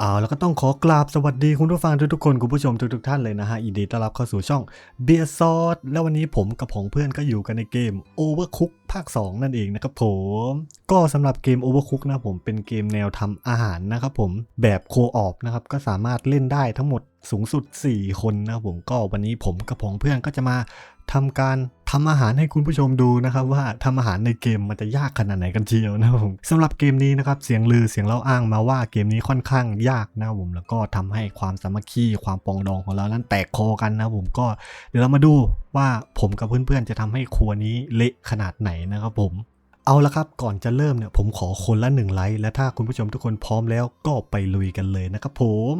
เอาแล้วก็ต้องขอกราบสวัสดีคุณผู้ฟังทุกๆคนคุณผู้ชมทุกๆท่านเลยนะฮะยินดีต้อนรับเข้าสู่ช่องเบียร์ซอสแล้ววันนี้ผมกับผองเพื่อนก็อยู่กันในเกม Overcook ภาค 2 นั่นเองนะครับผม ก็สำหรับเกม Overcook นะผมเป็นเกมแนวทำอาหารนะครับผมแบบโคออฟนะครับก็สามารถเล่นได้ทั้งหมดสูงสุด 4 คนนะครับผมก็วันนี้ผมกับผองเพื่อนก็จะมาทำการ ทำอาหารให้คุณผู้ชมดูนะครับว่าทำอาหารในเกมมันจะยากขนาดไหนกันเชียวนะครับผมสำหรับเกมนี้นะครับเสียงลือเสียงเล่าอ้างมาว่าเกมนี้ค่อนข้างยากนะครับผมแล้วก็ทำให้ความสามัคคีความปองดองของเรานั้นแตกคอกันนะครับผมก็เดี๋ยวเรามาดูว่าผมกับเพื่อนๆจะทำให้ครัวนี้เละขนาดไหนนะครับผมเอาละครับก่อนจะเริ่มเนี่ยผมขอคนละหนึ่งไลค์และถ้าคุณผู้ชมทุกคนพร้อมแล้วก็ไปลุยกันเลยนะครับผม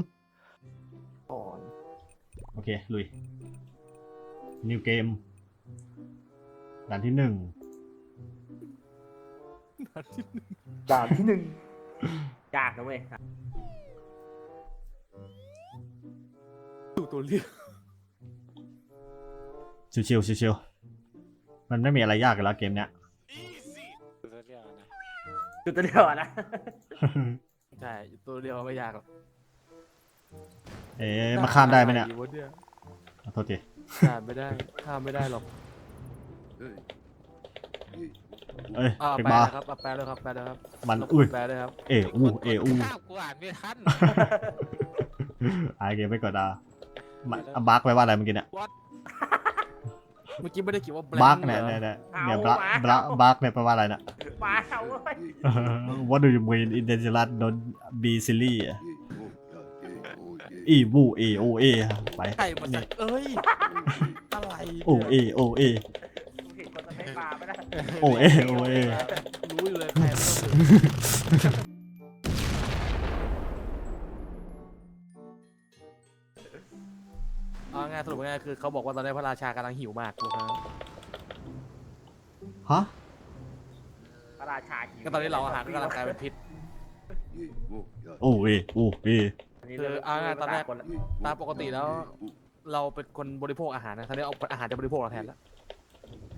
โอเคลุยนิวเกม ด่านที่หนึ่งด่านที่หนึ่งยากนะเว้ยดูตัวเลือกชิวชิวชิวชิวๆมันไม่มีอะไรยากกันแล้วเกมเนี้ยดูตัวเลือกนะจุดตัวเดียวอะนะใช่ตัวเดียวไม่ยากหรอกเอ๊ะมาข้ามได้ไหมเนี่ยวะเนี่ยขอโทษทีข้ามไม่ได้ข้ามไม่ได้หรอก เอ้ยอ่าเป็นแปลมานะครับอะแปลเลยครับแปลเลยครับมันรบกวอุ้ยแปลเลยครับเออูเออูข้าวกูอ่านไม่ทันไอเกมไม่กดอะมันบักไว้ว่าอะไรเมื่อกี้เนี่ยเมื่อกี้ไม่ได้เขียนว่า blank บักเนี่ยเนี่ยเนี่ยเนี่ยบักบักบักเนี่ยแปลว่าอะไรน่ะ มาเอาเว้ย What do you mean in dangerous don't be silly อีบูเอโอเอไปใครมาจากเอ้ยอะไรนี่ยโอเอโอเอ โอเอโอเอรู้อยู่เลยใครมันต้องถึงเอาง่ายสรุปง่ายคือเขาบอกว่าตอนนี้พระราชากำลังหิวมากนะครับฮะพระราชาหิวก็ตอนนี้เราอาหารก็กำลังกลายเป็นพิษ โอเอโอเอคือเอาง่ายๆตอนแรก ตามปกติแล้ว เราเป็นคนบริโภคอาหารนะตอนนี้เอาอาหารจะบริโภคเราแทนแล้ว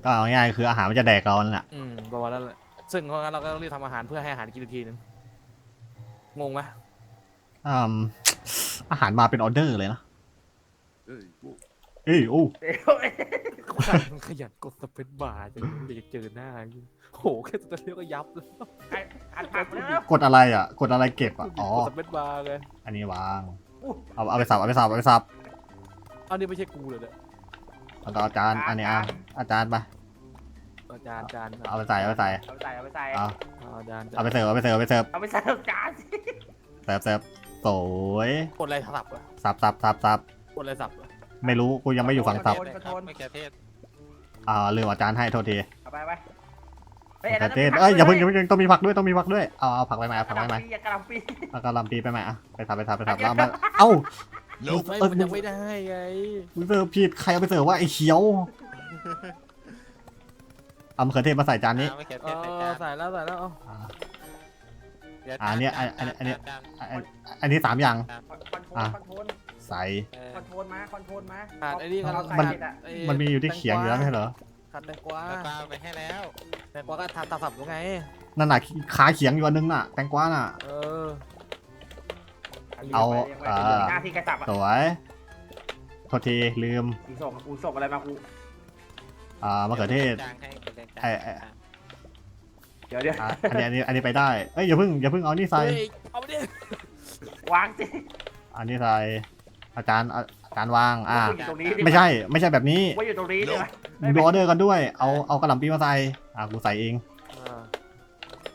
ก็เอาง่ายๆคืออาหารมันจะแดกเรานั่นแหละอืมประมาณนั้นแหละซึ่งเพราะงั้นเราก็ต้องรีบทำอาหารเพื่อให้อาหารกินอีกทีนึงงงไหมอืมอาหารมาเป็นออเดอร์เลยนะเอ้ยโอ้เดี๋ยวเอ้ยขยันขยันกดสเปซบาร์จะเด็กเจอหน้าอย่างงี้โหแค่ตัวเดียวก็ยับแล้วไอ้อันผักแล้วกดอะไรอะ กดอะไรเก็บอะอ๋อกดสเปซบาร์เลยอันนี้วางเอาเอาไปสับเอาไปสับเอาไปสับอันนี้ไม่ใช่กูเลยเนี่ย เอาต่ออาจารย์อันนี้อะอาจารย์ไปอาจารย์อาจารย์เอาไปใส่เอาไปใส่เอาไปใส่เอาไปใส่เอาเอาอาจารย์เอาไปเสิร์ฟเอาไปเสิร์ฟเอาไปเสิร์ฟเอาไปใส่จานสิเสิร์ฟเสิร์ฟสวยกดอะไรสับอะสับสับสับสับกดอะไรสับอะไม่รู้กูยังไม่อยู่ฝั่งสับไม่แค่เทศอ่าลืมอาจารย์ให้โทษทีเอาไปไปเฮ้ยแต่อันนั้นเต้นเอ้ยอย่าเพิ่งอย่าเพิ่งต้องมีผักด้วยต้องมีผักด้วยเอาเอาผักไปไหมเอากผัระกไปไหมลำปีอย่ากระลำปีเอากระหลำปีไปไหมอะไปสับไปสับไปสับแล้วเอามาเอ้า ไม่เออมันยังไม่ได้ไงมึงเสิร์ฟผิดใครเอาไปเสิร์ฟว่าไอ้เขียวเอามะเขือเทศมาใส่จานนี้ไม่แค่เอเทศอใส่แล้วใส่แล้วเอาอ่าดี๋ยวอ่าเนี่ยอันอันอันเนี้ย จาอันอันนี้สามอย่าง คอนโทรลอะ คอนโทรลใส่ เออคอนโทรลมาคอนโทรลมาขาดไอ้นี่กันเอามันใส่เสร็จอะไอ้มันมีอยู่ที่เขียงอยู่แล้วไม่ใช่เหรอ ขาดแตงกวาแล้วก็เอาไปให้แล้ว แตงกวาก็ทำตามสับยังไง นั่นน่ะขาเขียงอยู่อันนึงน่ะ แตงกวาน่ะ เออ เอาลี้ยงไว้ลี้ยงไว้อ่า หน้าที่กระสับอะสวยโทษทีลืมกูส่งกูส่งอะไรมากูอ่ามะเขือเทศจางให้เป็นจางไอ้ไอ้เดี๋ยวเดี๋ยวอะอันนี้อันนี้อันนี้ไปได้เอ้ยอย่าเพิ่งอย่าเพิ่งเอานี่ใส่เฮ้ยเอาไปดิวางสิอันนี้ใส่อาจารย์อาอาจารย์วางอ่า กูอยู่ตรงนี้ดิไม่ใช่ไม่ใช่แบบนี้ว่าอยู่ตรงนี้ใช่ไหมมึงดูออเดอร์กันด้วย เอาเอากระหล่ำปีมาใส่อ่ากูใส่เอง อ่า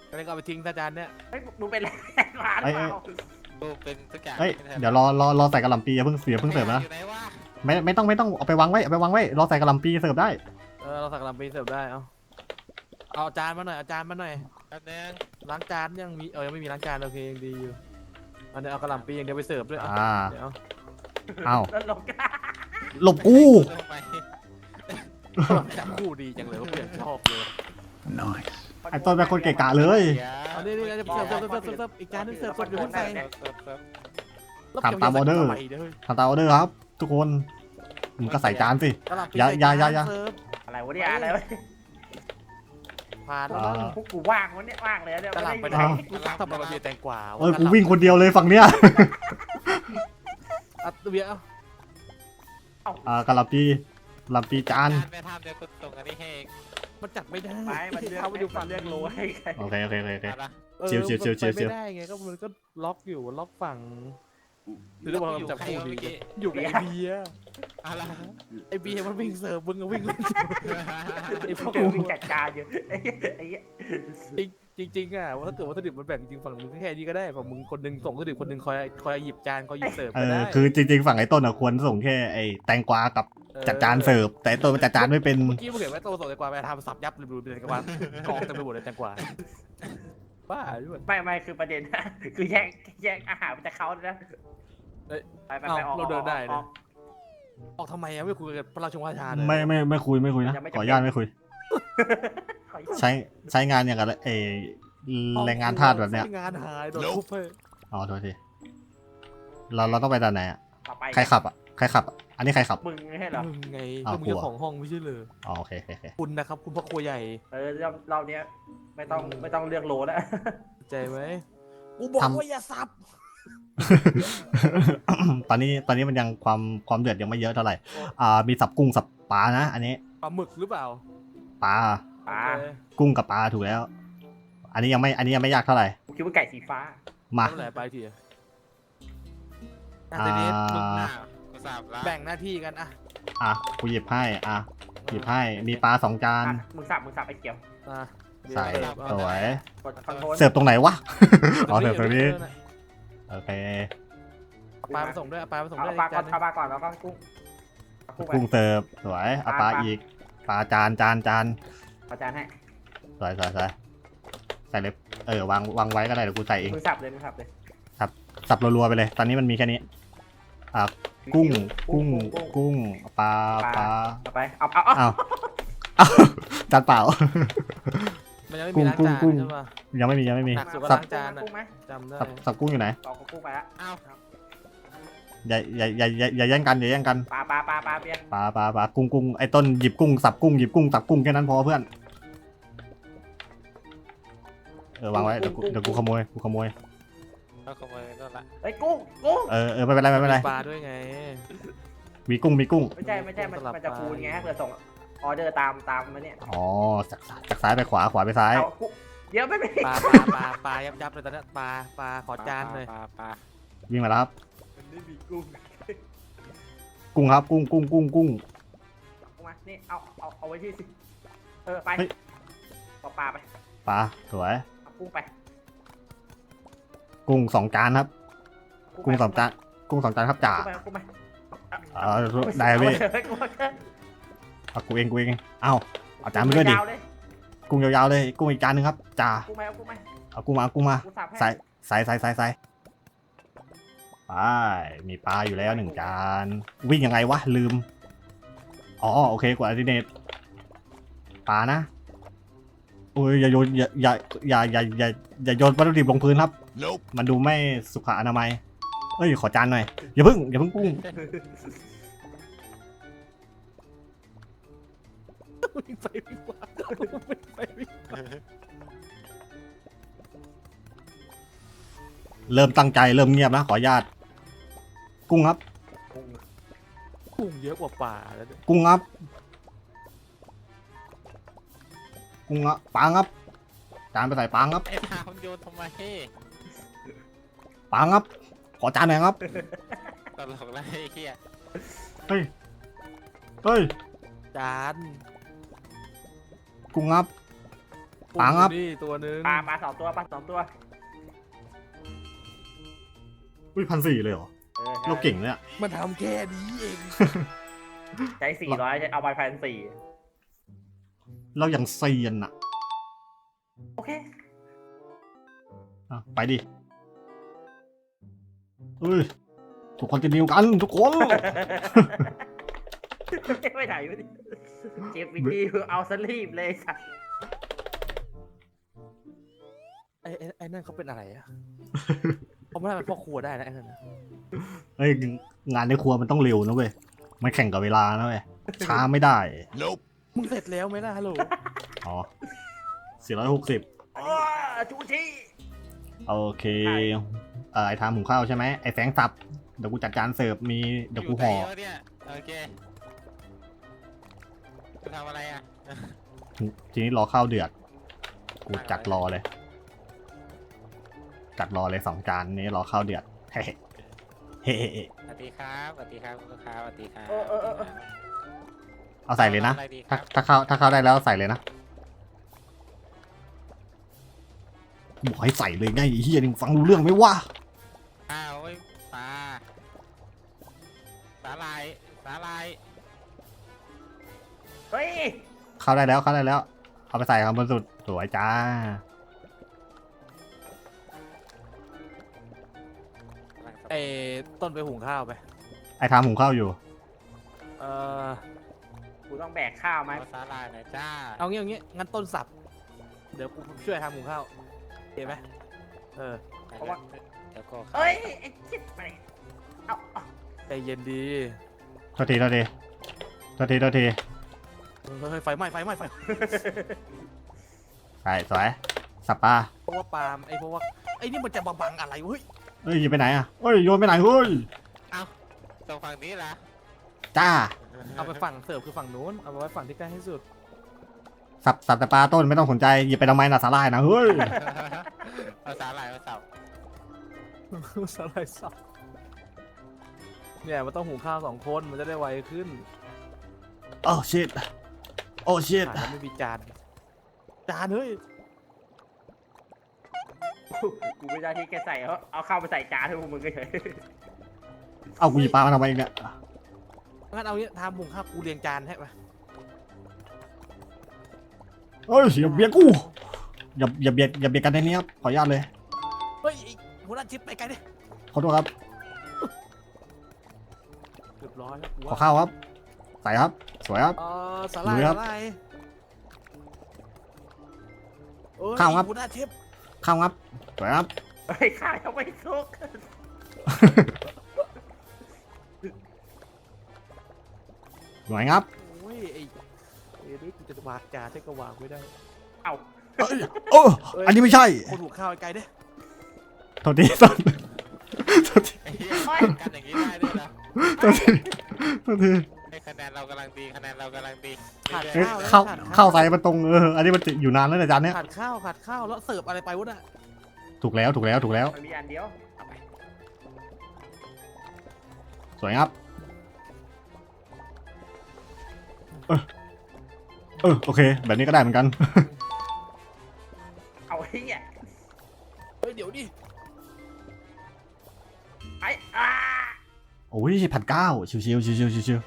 ก็เลยก็เอาไปทิ้งซะจานเนี่ยเฮ้ยมึงเป็นแรงงานเปล่า กูเป็นทุกอย่างเอ้ยเดี๋ยวรอรอรอใส่กระหล่ำปีอย่าเพิ่งอย่าเพิ่งเสิร์ฟนะอยู่ไหนวะไม่ไม่ต้องไม่ต้องเอาไปวางไว้เอาไปวางไว้รอใส่กระหล่ำปีเสิร์ฟได้เออเราสักลำปีเสิร์ฟได้เอาเอาจานมาหน่อยเอาจานมาหน่อยแป๊บนึงล้างจานยังมีเออยังไม่มีล้างจานโอเคยังดีอยู่อันนี้เอากระหล่ำปีอย่างเดียวไปเสิร์ฟด้วยเอาอ่าเดี๋ยวเอ้าแล้วลงกันหลบกูทำไมจับคู่ดีจังเลยว่าเพื่อนชอบเลย ไอ้ต้นเป็นคนเกะกะเลย เอานี่นี่จะเสิร์ฟเสิร์ฟเสิร์ฟเสิร์ฟเสิร์ฟอีกจานนึงเสิร์ฟสดอยู่ข้างในเสิร์ฟเสิร์ฟเสิร์ฟแล้วทำตามออเดอร์ใส่กะหล่ำปีด้วยทำตามออเดอร์ครับ ทุกคนมึงก็ใส่จานสิกะหล่ำปีอย่าใส่อย่าอย่าอย่าเสิร์ฟอะไรวะเนี่ยอะไรวะผ่านแล้วอ่ามั้งพวกกูว่างวันเนี้ยว่างเลยเนี่ยกระหล่ำไปไหนม่กูทำมาเบียร์แตงกวาเอ้ยกูวิ่งคนเดียวเลยฝั่งเนี้ยอัดเบียร์เอ้าอ่ากะหล่ำปีกะหล่ำปีจานการไปทำเดี๋ยวกูส่งอันนี้ให้เอง มันจับไม่ได้ไปมันเลือกเขาไปดูฝั่งเลือกโลให้ใครโอเคโอเคโอเคโอเคเอาละเออชิวชิวชิวชิวมันไปไม่ได้ไงก็มันก็ล็อกอยู่ล็อกฝั่งหรือแล้วว่ากูอยู่จับใครคู่วะดีเมื่อกี้อยู่กับไอเบียร์เอาละไอเบียร์มันวิ่งเสิร์ฟมึงก็วิ่งเล่นไอพวกเจอวิ่งจัดการอยู่ไอ้เหี้ยไอ้เหี้ย จริงจริงๆอะว่าถ้าเกิดวัตถุดิบมันแบ่งจริงฝั่งมึงแค่นี้ก็ได้ฝั่งมึงคนหนึงส่งวัตถุดิบคนหนึงคอยคอยหยิบจานคอยหยิบเสิร์ฟเอก็อได้คือจริงๆฝั่งไอ้ต้นอะควรส่งแค่ไอ้แตงกวากับจัดจานเสิร์ฟแต่ไอ้ต้นมันจัดจานไม่เป็น เมื่อกี้มึงเห็นไหมโตส่งแตงกวาไปทำสับยับเลยดูเป็นกวากองเต็มไปหมดเลยแตงกวาบ้าด้วย ไม่ไม่คือประเด็น คือแย่งแย่งอาหารมาจากเขาเลยนะเอ้ยไปไปไปออกเราเดินได้นะออกออกทำไมอะไม่คุยกับพระราชวงศ์ราชาเลยไม่ไม่ไม่คุยไม่คุยนะยังไม่จำเป็นขออนุญาตไม่คุยขออีก ใช้ใช้งานอย่างกับเออแรงงานทาสแบบเนี้ยใช้งานหายโดนทุบเฮ้ยอ๋อโทษทีเราเราต้องไปตอนไหนอะต่อไปใครขับอะใครขับอะอันนี้ใครขับ มึงไม่ใช่เหรอ มึงไงอ้าวก็มึงเจ้ากลัวของห้องไม่ใช่เลยอ๋อโอเคโอเคโอเคคุณนะครับ คุณพ่อครัวใหญ่เออรอบรอบเนี้ยไม่ต้องไม่ต้องเลือกโลแล้ว ใจไหมกูบอกว่าอย่าสับตอนนี้ตอนนี้มันยังความความเดือดยังไม่เยอะเท่าไหร่ อ่ามีสับกุ้งสับปลานะ อันนี้ปลาหมึกหรือเปล่าปลา ปลาโอเคกุ้งกับปลาถูกแล้ว อันนี้ยังไม่ อันนี้ยังไม่ยากเท่าไหร่กูคิดว่าไก่สีฟ้า มาเท่าไหร่ไปทีอะอ่าทีนี้มึงอ้าวกูสาบละแบ่งหน้าที่กันอะอะกูหยิบให้ อะ หยิบให้ มีปลาสองจาน อะมึงสับมึงสับไอ้เกี่ยวอะใส่เดี๋ยวสวย กดคอนโทรลเสิร์ฟตรงไหนวะ อ๋อเดี๋เสิยวร์ฟตรงนี้เดี๋ยวเดี๋ยวโอเค เอาปลาไปส่งด้วยเอาปลาไปส่งเอาด้วยปลาอีกก่อจานนหนึ่งเอาปลาก่อนแล้วก็กุ้งเอากุ้งไป กุ้งเสิร์ฟสวยเอาปลาอีก ปลาจานจานจานเอาจานให้สวยสวยสวยใส่เล็บเออวางวางไว้ก็ได้เดี๋ยวกูใส่เองมึงสับเลยมึงสับเลยสับรัวๆไปเลย ตอนนี้มันมีแค่นี้อะกุ้ง กุ้ง กุ้งปลาปลาเอาไปเอาเอาเอาอ้าวอ้าวจานเปล่า มันยังไม่กุ้มีงล้างกุ้งจานกุ้งใช่ป่ะยังไม่มียังไม่มีหนักสุดก็สับล้างจานอะกุ้งไหมจำได้สับสับกุ้งอยู่ไหนต่อกับกุ้งไปละเอาอย่าอย่าอย่าอย่าอย่าแย่งกันอย่าแย่งกันปลาปลาปลาปลาเบียร์ปลาปลาปลากุ้งกุ้งไอ้ต้นหยิบกุ้งสับกุ้งหยิบกุ้งสับกุ้งแค่นั้นพอเพื่อน ออวางไว้เดี๋ยวกูเดี๋ยวกูขโมยกูขโมยเราขโมยไปนู่นละเฮ้ยกุ้งกุ้งเออเออไม่เป็นไรไม่เป็นไรปลาด้วยไง มีกุ้งมีกุ้งไม่ใช่ไม่ใช่มันสลับมันจะปลาคูณไงเผื่อส่งออเดอร์ตามตามมาเนี่ยอ๋อจากซ้ายจากซ้ายไปขวาขวาไปซ้ายเอากุ้งเดี๋ยวไม่ไม่ปลาปลาปลาปลายับยับเลยตอนเนี้ยปลาปลาขอจานเลยปลาปลาวิ่งมาแล้วครับมันไม่มีกุ้งกุ้งครับกุ้งกุ้งกุ้งกุ้งเอามานี่เอาเอาเอาไว้ที่สิเออไปเฮ้ยเอาปลาไปปลาสวยเอา กุ้งไปกุ้งสองจานครับไปกุ้งสองจานกุ้งสองจานครับจ่ากุ้งไปกุ้งไปเออได้พี่เอากุ้งไปเอากูเองกูเองเอ้าเอาจานไปด้วยดิยาวเลยกุ้งยาวๆเลย กุ้งอีกจานหนึงครับจ่ากุ้งไปเอากุ้งไปเอากุ้งมาเอากุ้งมากูสับให้ใส่ใส่ใส่ใส่ใส่ไปมีปลาอยู่แล้วหนึ่งจาน วิ่งยังไงวะลืม อ๋อโอเคกว่าดิเนตปลานะ โอ้ยอย่าโยนอย่าอย่าอย่าอย่าอย่าอย่าโยนวัตถุดิบลงพื้นครับ มันดูไม่สุขอนามัย เอ้ยขอจานหน่อยอย่าเพิ่งอย่าเพิ่งกุ้งวิ่งไปวิ่งมาวิ่งไปวิ่งมาเริ่มตั้งใจเริ่มเงียบนะขออนุญาต กุ้งครับ กุ้งเยอะกว่าปลาแล้วเนี่ยกุ้งครับ กุ้งครับปลาครับ จานไปใส่ปลาครับ ไอ้พาคนโยนทำไมปลาครับ ขอจานหน่อยครับ ตลกแล้วไอ้เหี้ยเฮ้ย เฮ้ย จานกุ้งครับกุ้ปลาครับอยู่นี่ตัวหนึงปลาปลาสองตัวปลาสองตัวอุ้ยพันสี่เลยเหรอเออเราเก่งเลยอะมันทำแค่นี้เอง ใช้สี่ร้อยเอาไปพันสี่ เราอย่างเซียนอะโอเคอะไปดิเฮ้ยทุกคนจะนิวกันทุกคน ไม่ไหนไม่ดิเจ็บวิธีเอาสลีปเลยสัตว์ไอ้ไอ้ไอ้นั่นเขาเป็นอะไรอะ เขาไม่ได้เป็นพ่อครัวได้นะไอ้นั่นนะเฮ้ยงานในครัวมันต้องเร็วนะเว้ย มันแข่งกับเวลานะเว้ย ช้าไม่ได้ มึงเสร็จแล้วไหมล่ะฮัลโหลอ๋อสี่ร้อยหกสิบโอ้ชูชีโอเคเอ่อไอ้ทำหุงข้าวใช่ไหมไอ้แฟงสับเดี๋ยวกูจัดการเสิร์ฟมีเดี๋ยวกูห่อยู่ไหนวะเนี่ยโอเคกูทำอะไรอะทีนี้รอข้าวเดือด กูจัดรอเลย จัดรอเลยสองจานนี้รอข้าวเดือดเฮ้เฮ้สวัสดีครับสวัสดีครับลูกค้าสวัสดีครับ เออเออเออเออเอาใส่เลยนะ อะไรดีคถ้ารับถ้าเข้าถ้าเข้าได้แล้วใส่เลยนะบอกให้ใส่เลยไงไอ้เฮียนี่มึงฟังรู้เรื่องไหมวะอ้าวเว้ยปลาสาลายสาลายเฮ้ยเข้าได้แล้วเข้าได้แล้ว เอาไปใส่ข้างบนสุดสวยจ้า ไอ้ต้นไปหุงข้าวไปไอ้ทำหุงข้าวอยู่ เออ กูต้องแบกข้าวไหมเอาสาลายหน่อยจ้าเอางี้เอางี้งั้นต้นสับ เดี๋ยวกูช่วยทำหุงข้าวโอเคไหมเออเพราะว่าเดี๋ยวก็เฮ้ยไอ้ชิบไปเอาเอาใจเย็นดีโทษทีโทษทีโทษทีโทษทีเฮ้ยไฟไหม้ไฟไหม้ไฟใส่สวยสับปลาเพราะว่าปาล์มไอ้เพราะว่าไอ้นี่มันจะมาบังอะไรวะเฮ้ยเอ้ยไปไหนอะเอ้ยโยนไปไหนเฮ้ย ตรงฝั่งนี้ล่ะ จ้า เอาไปฝั่งเสิร์ฟคือฝั่งนู้น เอาไปไว้ฝั่งที่ใกล้ที่สุด สับสับแต่ปลาต้นไม่ต้องสนใจหยิบไปทำไมน่ะสาลายนะเฮ้ยเอาสาลายมาสับสไลด์สับเนี่ยมันต้องหุงข้าวสองคนมันจะได้ไวขึ้นโอ้ชิตโอ้ชิตอะแล้วไม่มีจานจานเฮ้ยกูไม่ได้ที่แกใส่เอาเอาข้าวไปใส่จานให้พวกมึงก็เฉยเอากูหยิบปลามาทำไมอีกเนี่ย งั้นเอางี้ทำหุงข้าวกูเรียงจานให้ไปเฮ้ยอย่าเบียดกูอย่าอย่าเบียดอย่าเบียดกันในนี้ครับขออนุญาตเลยเฮ้ยไอ้หัวหน้าชิปไปไกลดิขอโทษครับเรียบร้อยแล้วกูขอว่าข้าวครับใส่ครับ สวยครับ เออสาลายดูครับสาลายเอ้ยข้าวครับ หัวหน้าเชฟข้าวครับสวยครับ เฮ้ยข้าวยังไม่สุก สวยครับโอ้ยไอ้ไอ้นี่กูจะวางจานให้ก็วางไม่ได้เอาเอ้ยโอ้อันนี้ไม่ใช่คนหุงข้าวไกลดิโทษทีต้นโทษทีไอ้เหี้ยกันอย่างนี้ได้ด้วยนะโทษทีโทษทีให้คะแนนเรากำลังดีคะแนนเรากำลังดีขาดเอ้ยข้าวแล้วเข้าขาดเข้าใส่มันตรงเอออันนี้มันจะอยู่นานแล้วนะจานเนี้ยขาดข้าวขาดข้าวแล้วเสิร์ฟอะไรไปวะน่ะถูกแล้วถูกแล้วถูกแล้วมันมีอันเดียวเอาไปสวยครับ เออเออโอเค แบบนี้ก็ได้เหมือนกัน เอาไอ้เหี้ยเฮ้ยเดี๋ยวดิ ไอ้อ่าโอ้ยพันเก้าชิวชิวชิวชิวชิวชิว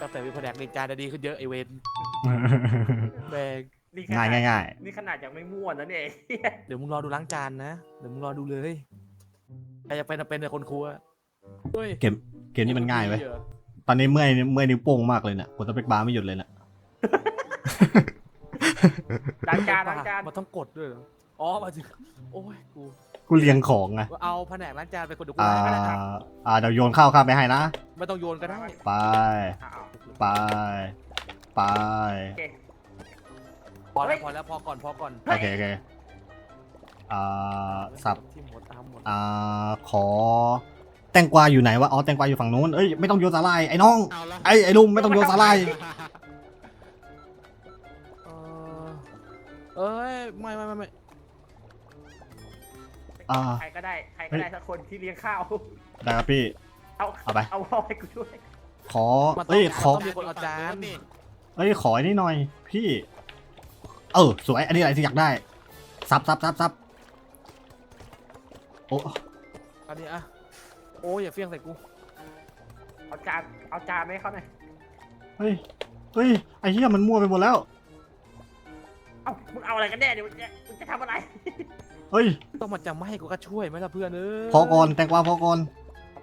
ตั้งแต่มีแผนกเรียงจานจะดีขึ้นเยอะไอเวนแบงนี่ขง่ายนาดง่ายง่ายนี่ขนาดยังไม่ม่วนนะเนี่ยไอ้เหี้ยเดี๋ยวมึงรอดูล้างจานนะ เดี๋ยวมึงรอดูเลยใครจะเป็นจะเป็นแต่คนครัวเฮ้ยเกมเกมนี้มันง่ายเว้ย ตอนนี้เมื่อยเมื่อยนิ้วโป้งมากเลยเนี่ยกดสเปคบาร์ไม่หยุดเลยเนี่ยล้างจานล้างจานมันต้องกดด้วยเหรออ๋อมาถึงโอ้ยกู กูเรียงของไงเอาแผนกล้างจานไปคนเดี๋ยวกูอ่าล้างก็ได้ครับอ่าเดี๋ยวโยนข้าวข้ามไปให้นะ ไม่ต้องโยนก็ได้ไปอ้าวไป ไป โอเค พอเฮ้แล้วยพอแล้วพอก่อนพอก่อนโอเคโอเคอ่าสับ ที่หมดตามหมดอ่าขอแตงกวาอยู่ไหนวะ อ๋อ แตงกวาอยู่ฝั่งนู้นเอ้ย ไม่ต้องโยนสาลายไอ้น้อง เอาละไอ้ไอ้ลุงไม่ต้องโยนสาลาย เออเอ้ยไม่ไม่ไม่ไม่อ่าใครก็ได้ใครก็ได้สักคนที่เลี้ยงข้าว ได้ครับพี่ เอาเอาไป เอาเอาให้กูด้วยขอเอ้ยขอมีคนเอาจานนี่เอ้ย ขอไอ้นี่หน่อย พี่ เออ สวย อันนี้อะไรที่อยากได้ ซับซับซับซับโอ้ อันนี้อะโอ้ยอย่าเฟี้ยงใส่กูเอาจานเอาจานไหมเขาหน่อยเฮ้ย เฮ้ย ไอ้เหี้ยมันมั่วไปหมดแล้ว เอามึงเอาอะไรกันแน่เดี๋ยวมึงจะมึงจะทำอะไรเฮ้ย ต้องมาจะไม่ให้กูก็ช่วยไหมล่ะเพื่อนเอ้ยพอก่อนแตงกวาพอก่อน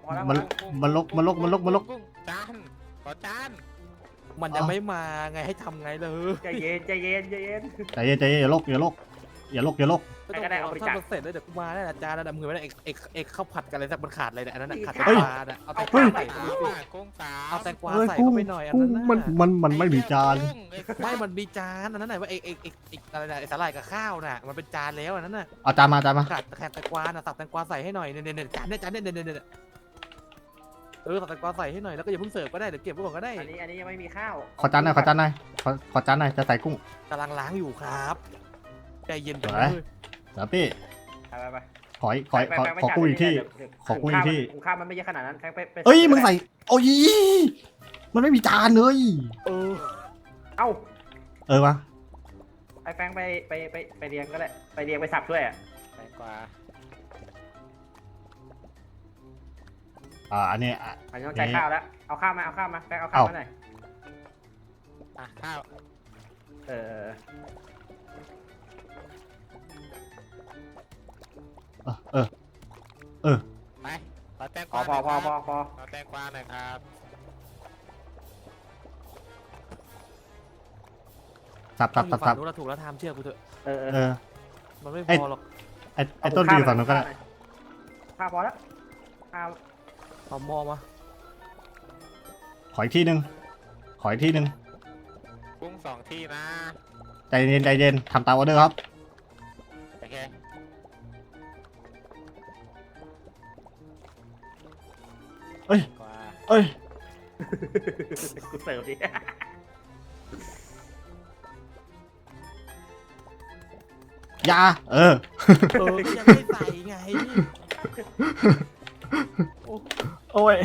พอแล้วมัน มันลก มันลก มันลก มันลก จานขอจานมันยังไม่มาไงให้ทำไงเลยใจเย็นใจเย็นใจเย็นใจเย็นใจเย็นอย่าลกอย่าลกร อย่าลกอย่าลกไม่ต้องใครก็ได้เอาบริถ้าจาคมันเสร็จแล้วเดี๋ยวกูมาแน่นะจานระดับมือไม่ได้เอกเอกเอกข้าวผัดกันอะไรสักมันขาดเลยเนี่ยอันนั้นน่ะขาดแตงเฮ้ยกวาน่ะเอาแตงกเฮ้วายใส่สาเข้ามไปอะกุ้งสามเอาแตงกวาเอ้ยใส่กูเข้าไปหน่อยอันกูนั้นมันน่ะมันมันไม่มีจานไม่มันมีจานอันนั้นไหนะว่าเอกเอกเอกเอกอะไรนะไอ้สาหร่ายกับข้าวน่ะมันเป็นจานแล้วอันนั้นน่ะเอาจานมาจานมาขาดแค่แตงกวาน่ะตักแตงกวาใส่ให้หน่อยเนี่ยเนี่ยเนี่ยจานเนี่ยจานเนี่ยเนี่ยเนี่ยเนี่ยเออตักแตงกวาใส่ให้หน่อยแล้วก็อย่าเพิ่งเสิร์ฟก็ได้เดี๋ยวเก็บไว้ก่อนก็ได้อันนี้อันนี้ยังไม่มีข้าวขอจานหน่อยขอจานหน่อยขอขอจานหน่อยจะใส่กุ้งกำลังล้างอยู่ครับ ใจเย็นสวยเว้ยเดี๋ยวพี่ไปไปไปขออีกขอไปขอไปไปขอกุ้งอีกที่เดี๋ยวเดี๋ยวขอกุ้งอีกที่ถุงข้าวมันไม่เยอะขนาดนั้นแค่ไปไปเอ้ยมึงใส่โอ้ยมันไม่มีจานเลยเออเอ้าเออวะไอ้แฟงไปไปไปไปเรียงก็ได้ไปเรียงไปสับด้วยอะแตงกวาอ่าอันนี้อะมันต้องใช้นี่ข้าวแล้วเอาข้าวมาเอาข้าวมาแฟงเอาข้าวเอ้ามาหน่อยอะข้าวเออ เออเออเออไปขอแตงกพอวาพอพอพอพอขอแตงกวาหน่อยครับสับสับสับฝั่สังบนู้นเราถูกแล้วทำเชื่อกูเถอะ เออเออเออมันไม่ไอ้พอหรอกไอไอต้นไปอยู่ฝั่งนู้นก็ได้ข้าวพอแล้วข้าวเอาหม้อมาขออีกที่หนึ่งขออีกที่หนึ่งกุ้งสองที่นะใจเย็นใจเย็นทำตามออเดอร์ครับ อ้ย กวาเอ้ย กูเสิร์ฟดิอยา เออ เออก็ยังไม่ใส่ไง โอ้ย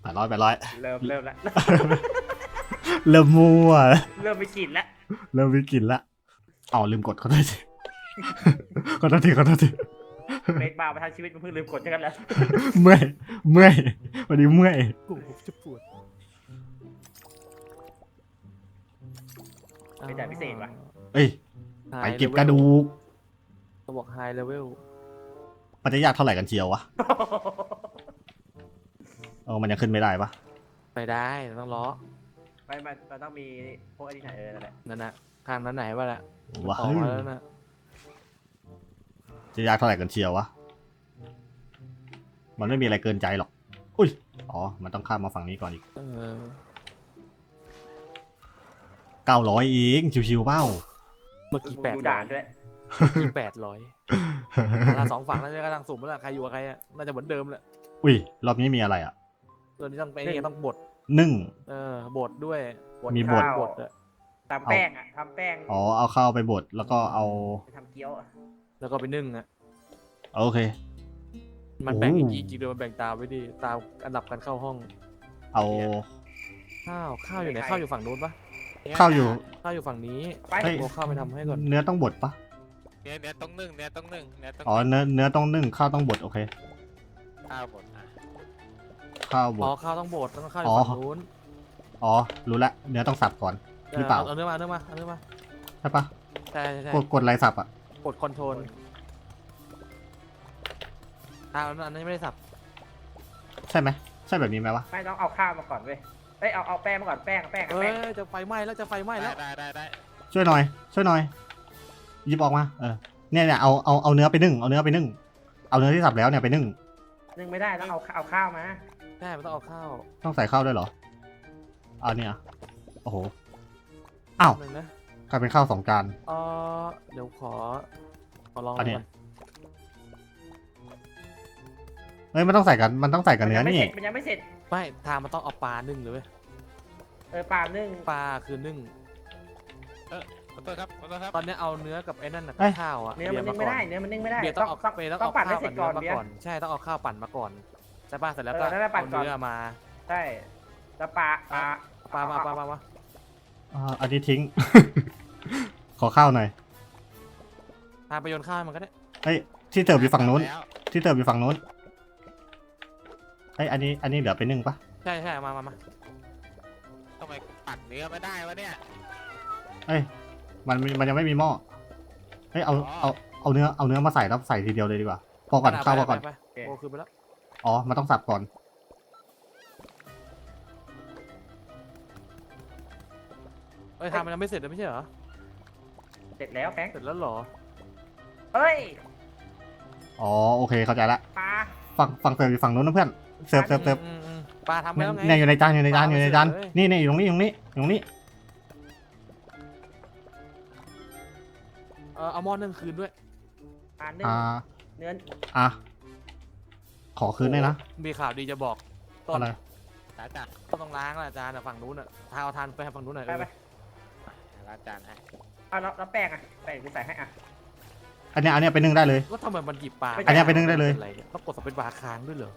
แปดร้อยแปดร้อย เริ่มเริ่มแล้วเริ่มมั่ว เริ่มไม่กินแล้วเริ่มวิกฤตละอ๋อลืมกดขอโทษที ขอโทษทีขอโทษที เบรกบาร์มาทั้งชีวิตมันเพิ่งลืมกดใช่กันแล้วเมื่อยเมื่อยวันนี้เมื่อยกูจะปวดไม่ได้พิเศษว่ะเอ้ยไปเก็บกระดูกเขาบอกไฮเลเวลมันจะยากเท่าไหร่กันเชียววะเออมันยังขึ้นไม่ได้ปะไปได้ต้องล้อไม่มันมันต้องมีพวกอันนี้ไหนเออนั่นแหละนั่นน่ะข้างนั้นไหนวะล่ะว้าออกมาแล้วนะ จะยากเท่าไหร่กันเชียววะ มันไม่มีอะไรเกินใจหรอก อุ้ย อ๋อ มันต้องข้ามมาฝั่งนี้ก่อนอีกเออเก้าร้อยเองชิวๆเป้า เมื่อกี้แปดดูร้อด่ายนด้วย กี่แปดร้อยสองฝั่งนั่นจะกำลังสุ่มแล้วล่ะใครอยู่กับใครอะน่าจะเหมือนเดิมแหละอุ้ย รอบนี้มีอะไรอะตอนนี้ต้องไปนี่ต้องบดนึ่ง เออบดด้วยมีบทข้าวบดอะ ทำแป้งอะทำแป้งอ๋อ เอาข้าวไปบด แล้วก็เอา ไปทำเกี๊ยวอะ แล้วก็ไปนึ่งอะโอเค มันแบ่งโอ้จริงๆเดี๋ยวมันแบ่งตามไว้ดิตามอันดับการเข้าห้อง เอา ข้าวข้าวอยู่ไหนข้าวอยู่ฝั่งนู้นปะข้าวอยู่ ข้าวอยู่ฝั่งนี้ไปเฮ้ยโอ้ข้าวไปทำให้ก่อนเนื้อต้องบดปะเนื้อเนื้อต้องนึ่งเนื้อต้องนึ่งเนื้อต้องอ๋อเนื้อเนื้อต้องนึ่งข้าวต้องบดโอเค ข้าวหมดอะข้าวบอ๋อดข้าวต้องบดต้องข้าวอยู่อ๋อฝั่งนู้นอ๋อ รู้ละ เนื้อต้องสับก่อน หรือเปล่า เอาเนื้อมาเอาเนื้อมาเอาเนื้อมาใช่ปะใช่ใช่ใช่กดกดอะไรสับอะก ดคอนโทรลอ่าอันนั้นไม่ได้สับ ใช่ไหมใช่แบบนี้ไหมวะไม่ต้องเอาข้าวมาก่อนเว้ยเอ้ยเอาเอาแป้งมาก่อนแป้งแป้งเอแป้งอจะไฟไหม้แล้วจะไฟไหม้ได้แล้ว ได้ได้ได้ช่วยหน่อย ช่วยหน่อยหยิบออกมาเออเนี่ยเนี่ยเอาเอาเอาเนื้อไปนึ่งเอาเนื้อไปนึ่งเอาเนื้อที่สับแล้วเนี่ยไปนึ่งนึ่งไม่ได้ต้องเอาเอาข้าวมาใช่มันต้องเอาข้าวต้องใส่ข้าวด้วยเหรอเอาเนี่ยโอ้โห อ้าว หนึ่งนะ กลายเป็นข้าวสองจาน เออเดี๋ยวขอ ขอลองอันเนี้ย ก่อนเฮ้ยมันต้องใส่กันมันต้องใส่กับเนื้อมันี่ยังไม่เสร็จมันยังไม่เสร็จ ไม่ทางมันต้องเอาปลานึ่งเลยเว้ยเออปลานึ่งปลาคือนึ่ง ขอโทษครับขอโทษครับ ตอนนี้เอาเนื้อกับไอ้นั่นน่ะเอ้ยข้าวอะเนื้อมันนึ่งบีไม่ยร์าได้ก่อนเนื้อมันนึ่งไม่ได้เบียร์ต้องเอาต้องเบียร์ต้องต้องเอาปั่นให้ข้าวเสร็กับจก่เนื้อนอมาเบียร์ก่อนใช่ต้องเอาข้าวปั่นมาก่อนใช่ป่ะเสร็จแล้วเอก็อแล้วก็ปั่เอานก่อน เนื้อมาใช่แล้วปลาปลาปลามาปลามามาอ่าอันนี้ทิ้ง ขอข้าวหน่อยพาไปโยนข้าวมันก็ได้เฮ้ยที่เติบอยู่ฝั่งนู้น แล้วที่เติบอยู่ฝั่งนู้นเฮ้ยอันนี้อันนี้เดี๋ยวไปนึ่งปะใช่ใช่มามามาทำไมกูปั่นเนื้อไม่ได้วะเนี่ย เอ้ยมันมันยังไม่มีหม้อเฮ้ยเอาเอาเอาเนื้อเอาเนื้อมาใส่แล้วใส่ทีเดียวเลยดีกว่าพอก่อนข้าวพอก่อนไปไปไปโอ้คือไปแล้วอ๋อมันต้องสับก่อนเอ้ยทำมันยังไม่เสร็จเลยไม่ใช่เหรอ เสร็จแล้วแฟงเสร็จแล้วเหรอ เฮ้ยอ๋อโอเคเข้าใจละปลาฝั่งฝั่งเสิร์ฟอยู่ฝั่งนู้นนะเพื่อนเสิร์ฟเสิร์ฟเสิร์ฟอืมอืมปลาทำไปแล้วไง เนี่ยอยู่ในจานอยู่ในจานอยู่ในจานเสิร์ฟเลย นี่นี่อยู่ตรงนี้อยู่ตรงนี้อยู่ตรงนี้เออเอาหม้อนึ่งคืนด้วยปลาเนื้ออ่าเนื้ออะขอคืนด้วยนะมีข่าวดีจะบอกต้นอะไรล้างจานก็ต้องล้างแล้วอาจารย์อะฝั่งนู้นอะทาเอาทานไปฝั่งนู้นหน่อยไปไปล้างจานให้เอาแล้วแล้วแป้งอะแป้งกูใส่ให้อะ อันเนี้ยอันเนี้ยไปนึ่งได้เลยก็ทำไมมันหยิบปลาอันเนี้ยไปนึ่งได้เลยป็นรนี่ต้องกดสเปนบาร์ค้างด้วยเหรอ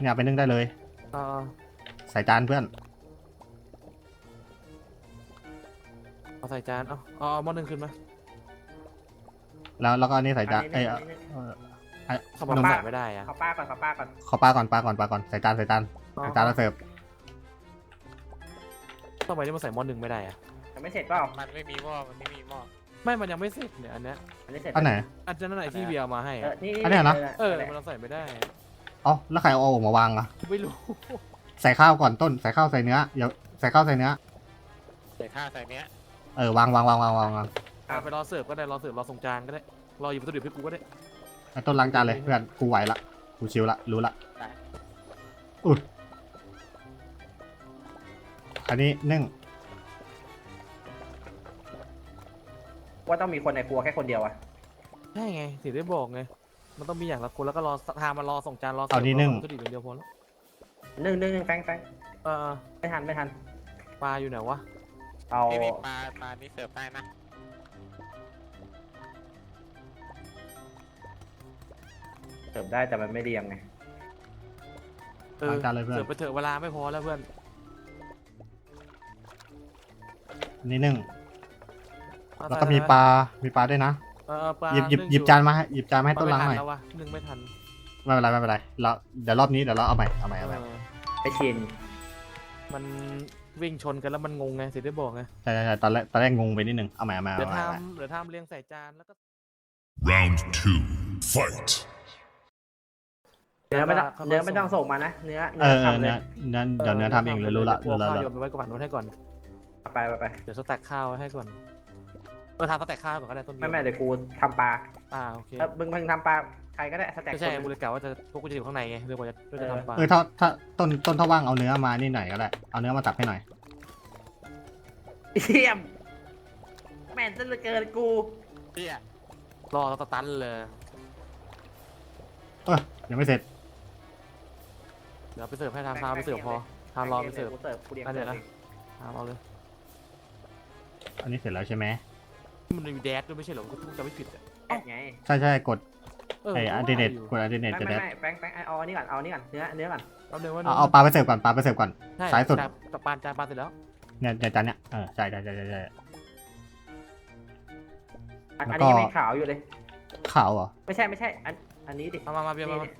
เนี่ยไปนึ่งได้เลยเออใส่จานเพื่อน เอาใส่จานเอาเอาเอาหม้อนึ่งขึ้นมาแล้วแล้วก็อันนี้ใส่จานอันเอ้ยนี้เอ่ออันนี้ เอ่อไอ้ทำไมมันใส่ไม่ได้อะเอาปลาก่อนเอาปลาก่อนขอปลาก่อนปลาก่อนปลาก่อนใส่จานใส่จานใส่จานแล้วเสิร์ฟ ทำไมนี่มันใส่หม้อนึ่งไม่ได้อะยังไม่เสร็จเปล่ามันไม่มีหม้อมันไม่มีหม้อไม่มันยังไม่เสร็จเนี่ยอันเนี้ยอันนี้เสร็จอันไหน อันนั้นไหนที่เบียร์เอามาให้เอออะนี่อันเนี้ยนะ เออนั่นแหละมันเราใส่ไม่ได้เอ๋อแล้วใครเอาออกมาวางอะ ไม่รู้ใส่ข้าวก่อนต้น ใส่ข้าวใส่เนื้อเดี๋ยวใส่ข้าวใส่เนื้อ ใส่ข้าวใส่เนี้ยเออวางวางวางวางวางวางเอาไปรอเสิร์ฟก็ได้รอเสิร์ฟรอส่งจานก็ได้รอหยิบวัตถุดิบให้กูก็ได้ไอ้ต้นล้างจานเลยเพื่อนกูไหวละกูชิวละรู้ละ อุ้ยอันนี้นึ่งว่าต้องมีคนในครัวแค่คนเดียวอะใช่ไงถึงได้บอกไง มันต้องมีอย่างละคนแล้วก็รอทามารอส่งจานรอเสิร์ฟเอานี่นึ่งรอวัตถุดิบอย่างเดียวพอแล้วนึ่งนึ่งนึ่งแฟงแฟงเออไม่ทันไม่ทัน ปลาอยู่ไหนวะเอาไม่มีปลาปลานี่เสิร์ฟได้นะเสิร์ฟได้แต่มันไม่เรียงไง เออล้างจานเลยเพื่อน เสิร์ฟไปเถอะเวลาไม่พอแล้วเพื่อน นนี้นึ่งเอแล้วก็ไปมีไปปลา มีปลาด้วยนะ เออเออปลาหยิบหยิบนึ่งหยิบอจานมาให้หยิบจานมาให้ต้นล้างหน่อยไม่ทัแล้ววะนึ่งไม่ทันไม่เป็นไรไม่เป็นไรเราเดี๋ยวรอบนี้เดี๋ยวเราเอาใหม่เอาใหม่เอาใหม่เออไปชินมันวิ่งชนกันแล้วมันงงไงถึงได้บอกไง ใช่ใช่ใช่ตอนแรกตอนแรกงงไปนิดนึงเอาใหม่เอาใหม่เดี๋ยเอาวใหม่เอาใหม่ทำเดี๋ยวทำเรียงใส่จานแล้วก็ Round two, fight. เนื้อไม่ต้องค่อยๆเนื้อไม่ต้องส่งส่งมานะ เนื้อเอเนื้ออเออทำเลเนื้ยอเนื้อเดี๋ยวเนื้อทำเองเลยรู้ละดี๋รู้วละข้าวรู้โยละนไปไว้กับฝั่งนู้นให้ก่อน ไปไปไปเดี๋ยวสแต็กข้าวไว้ให้ก่อนเออทำสแต็กข้าวก่อนก็ได้ต้นเดีไม่ยวไม่เดี๋ยวกูทำปลาอ่าโอเคเออมึงมึงทำปลาใครก็ได้สแต็กไม่คใช่นหนึ่งกูเลยกล่าวว่าจะพวกกูจะอยู่ข้างในไงเรื่องว่าจะว่าจะทำปลาเออถ้าถ้าต้นต้นถ้าว่างเอาเนื้อมานี่หน่อยก็ได้เอาเนื้อมาตักให้หน่อยเยี่ยมแม่นซะเหลือเกินกูเตี้ยรอสตันเลย เออยังไม่เสร็จเดี๋ยวไปเสิร์ฟให้ทำทำไปเสิร์ฟพอทำรอไปเสิร์ฟ กูเสิร์ฟกูเรียงอะเดี๋ยวนะสิร์ฟทำเอาเลย อันนี้เสร็จแล้วใช่ไหมมันมีแดดด้วยไม่ใช่เหรอกูจะไม่ผิดอะแอบไงใช่ใช่กดเออไอ้อันเทอร์เน็ตกดอันเทอร์เน็ตไม่จะไม่ได้ไม่แฟงแฟงเอาอันนี้ก่อนเอาอันนี้ก่อนเนื้อเนื้อก่อนเอาเดี๋ยวว่าเอาเอาปลาไปเสิร์ฟก่อนปลาไปเสิร์ฟก่อน ใช่สายสุดจนกับปานจานปลาเสร็จแล้วเนี่ยเนี่ยจานเนี้ยเออใช่ใช่ใช่ใช่ใช่ อันแล้อันวก็นี้ยังไม่ขาวอยู่เลย ขาวเหรอไม่ใช่ไม่ใช่อันอันนี้ดิมามามาเบียร์มามานี่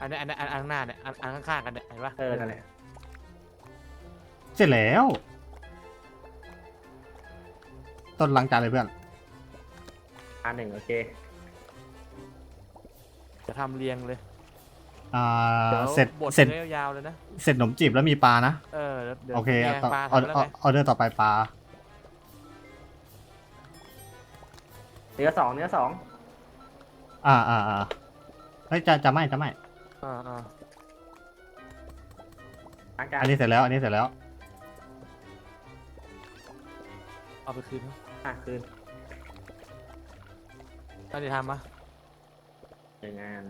อันนี้อันนี้อันอันข้างหน้าเนี่ยอันอันข้างๆกันเนี่ยเห็นปะเออนั่นแหละเสร็จแล้ว ต้นล้างจานเลยเพื่อน อันหนึ่งโอเค จะทำเรียงเลยอ่า ดี๋ยวเสร็จ บดเสร็จ นื้อยาวๆเลยนะ เสร็จขนมจีบแล้วมีปลานะ เออดี๋ยวโอเคแกเอางต่อปลาเอาทำแล้วเอาไงออเดอร์ต่อไปปลา เนื้อสองเนื้อสองอ่าอ่าอ่าเฮ้ยจะจะไม่จะไม่ อ่าอ่าล้างจานอันนี้เสร็จแล้ว อันนี้เสร็จแล้ว เอาไปคืนนะ อะคืนตั้งใจทำปะหนึ่งอัน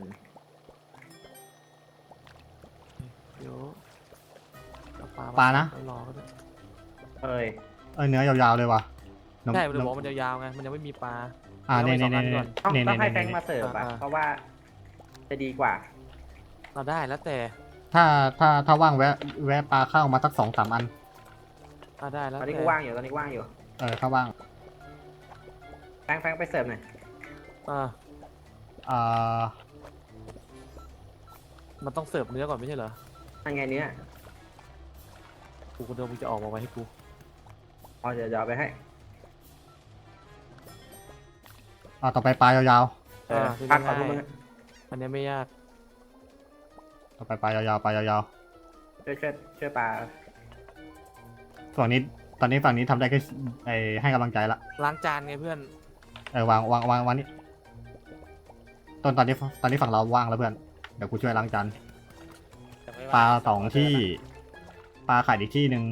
เดี๋ยวเอาปลาปลานะไว้รอก็ได้เอ้ยเออเนื้อยาวๆเลยว่ะนมใช่มันจะนบอกมว่ามันยาวๆไง มันยังไม่มีปลา อ่าเอาไว้เนี่ยสเนี่อยงอันเนี่ยก่อนต้องเนี่ยต้องให้แฟเนี่ยงเนี่ยมาเสิร์ฟอะอ่า เพราะว่า จะดีกว่า เราได้แล้วแต่ถ้าถ้าถ้าว่างแวะแวะปลาเข้ามาสักสองสามอัน เราได้แล้วตอนนี้แต่กูว่างอยู่ตอนนี้กูว่างอยู่ เออถ้าว่าง แฟงแฟงไปเสิร์ฟหน่อยอ่าอ่ามันต้องเสิร์ฟเนื้อก่อนไม่ใช่เหรออันไงเนื้อกูคนเดียวมึงจะออกมาไว้ให้กูอ๋อเดี๋ยวเดี๋ยวเอาไปให้อ่าต่อไปปลายาวเออคือพักก่อนง่ายพวกมึงอันนี้ไม่ยากๆ ต่อไปปลายาวๆปลายาวช่วยช่วยช่วยปลาฝั่งนี้ ตอนนี้ฝั่งนี้ทำได้แค่ไอให้กำลังใจละล้างจานไงเพื่อน เออวางวางวางวางนี่ตอนตอนนี้ตอนนี้ฝั่งเราว่างแล้วเพื่อนเดี๋ยวกูช่วยล้างจานจะไม่ปลาว่สองที่ ปลาไข่อีกที่หนึ่ง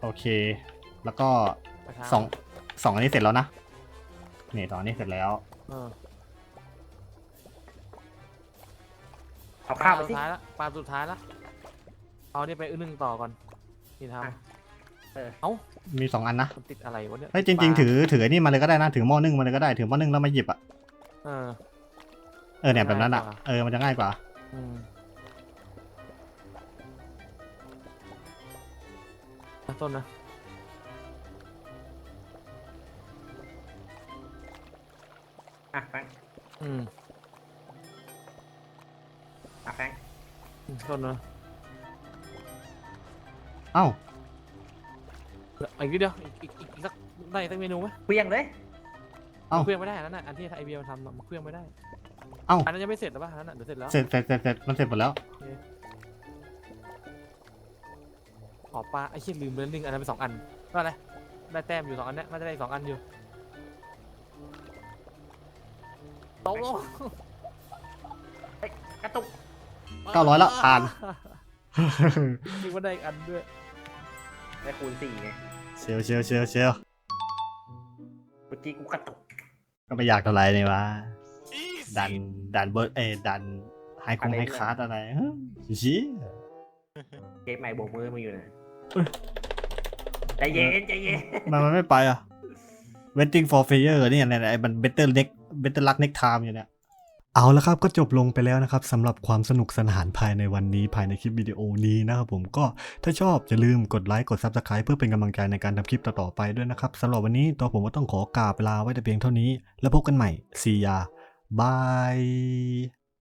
โอเค แล้วก็กระทะสองสองอันนี้เสร็จแล้วนะนี่สองอันนี้เสร็จแล้ว เออเอาปข้าลาวไปสุสิดท้ายละปลาสุดท้ายละเอานี่ไปอึ้งหนึ่งต่อก่อนนี่ทอะ เออำเอ้ามีสองอันนะมันติดอะไรวะเนี่ยเฮ้ยจริง ๆ ถือถือไอ้นี่มาเลยก็ได้นะถือหม้อนึ่งมาเลยก็ได้ถือหม้อนึ่งแล้วมาหยิบอะเออ เออเนี่ยแบบนั้นอะง่ายกว่า เออมันจะง่ายกว่าอืมอะต้นนะ อะแฟงอืมอะแฟงอืมต้นนะ เอ้า อีกนิดเดียวอีกอีกอีกอีกสักได้สักเมนูไหมเพียงเลย เอ้า เครื่องไม่ได้อันนั้นน่ะอันที่ไอเบียมันทำอะมันเครื่องไม่ได้เอ้า อันนั้นยังไม่เสร็จหรอปะอันนั้นน่ะเดี๋ยวเสร็จแล้วเสร็จเสร็จเสร็จเสร็จมันเสร็จหมดแล้ว ขอปลาไอ้เชี่ยลืมเบลนดิ้งอันนั้นเป็นสองอันก็อะไรได้แต้มอยู่สองอันเนี้ยน่าจะได้อีกสองอันอยู่ตกลงกระตุกเก้าร้อยแล้วผ่าน คิดว่าได้อีกอันด้วย ได้คูณสี่ไง เชลเชลเชลเชลเมื่อกี้กูกระตุกก็ไม่อยากเท่าไหรเนี่ยวะ Easy ดันดันเบิร์ดเอยดันไฮคงไฮคาร์ดอะไรฮะชี้เกมใหม่โบกมือมึงอยู่นะใจเย็นใจเย็นมันมันไม่ไปอะ waiting for failure นี่ไงไอ้มัน better next better luck next time อยู่เนี่ย เอาละครับก็จบลงไปแล้วนะครับสำหรับความสนุกสนานภายในวันนี้ภายในคลิปวิดีโอนี้นะครับผมก็ถ้าชอบอย่าลืมกดไลค์กด Subscribe เพื่อเป็นกำลังใจในการทำคลิปต่อๆไปด้วยนะครับสำหรับวันนี้ตัวผมก็ต้องขอกราบลาไว้แต่เพียงเท่านี้ แล้วพบกันใหม่ซียาบาย